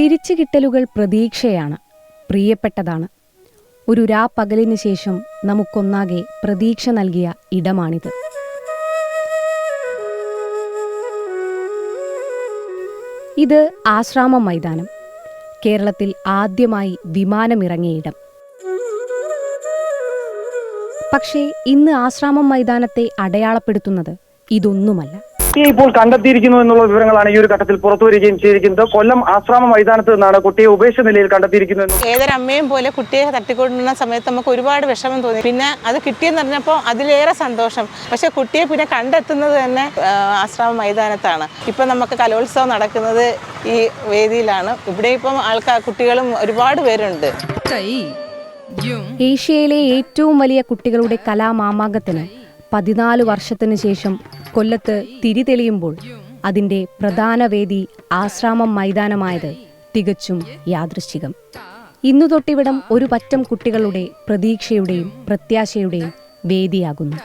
തിരിച്ചു കിട്ടലുകൾ പ്രതീക്ഷയാണ് പ്രിയപ്പെട്ടതാണ്. ഒരു രാ പകലിന് ശേഷം നമുക്കൊന്നാകെ പ്രതീക്ഷ നൽകിയ ഇടമാണിത്. ഇത് ആശ്രാമം മൈതാനം കേരളത്തിൽ ആദ്യമായി വിമാനമിറങ്ങിയ ഇടം. പക്ഷേ ഇന്ന് ആശ്രാമം മൈതാനത്തെ അടയാളപ്പെടുത്തുന്നത് ഇതൊന്നുമല്ല. കുട്ടിയെ ഇപ്പോൾ കണ്ടെത്തിയിരിക്കുന്നു എന്നുള്ള വിവരങ്ങളാണ് ഈ ഒരു ഘട്ടത്തിൽ പുറത്തു വരികയും ചെയ്തിരിക്കുന്നത്. കൊല്ലം ആശ്രാമ മൈതാനത്ത് നിന്നാണ് കുട്ടിയെ ഉപേക്ഷ നിലയിൽ കണ്ടെത്തിയിരിക്കുന്നത്. എന്നും ഏതൊരമ്മയും പോലെ കുട്ടിയെ തട്ടിക്കൊണ്ടുവരുന്ന സമയത്ത് നമുക്ക് ഒരുപാട് വിഷമം തോന്നി. പിന്നെ അത് കിട്ടിയെന്ന് പറഞ്ഞപ്പോൾ അതിലേറെ സന്തോഷം. പക്ഷെ കുട്ടിയെ പിന്നെ കണ്ടെത്തുന്നത് തന്നെ ആശ്രാമ മൈതാനത്താണ്. ഇപ്പം നമുക്ക് കലോത്സവം നടക്കുന്നത് ഈ വേദിയിലാണ്. ഇവിടെ ഇപ്പം ആൾക്കാർ കുട്ടികളും ഒരുപാട് പേരുണ്ട്. ഏഷ്യയിലെ ഏറ്റവും വലിയ കുട്ടികളുടെ കലാമാമാകത്തിന് പതിനാല് വർഷത്തിനു ശേഷം കൊല്ലത്ത് തിരിതെളിയുമ്പോൾ അതിന്റെ പ്രധാന വേദി ആശ്രാമം മൈതാനമായത് തികച്ചും യാദൃശ്ചികം. ഇന്നു തൊട്ടിവിടം ഒരു പറ്റം കുട്ടികളുടെ പ്രതീക്ഷയുടെയും പ്രത്യാശയുടെയും വേദിയാകുന്നു.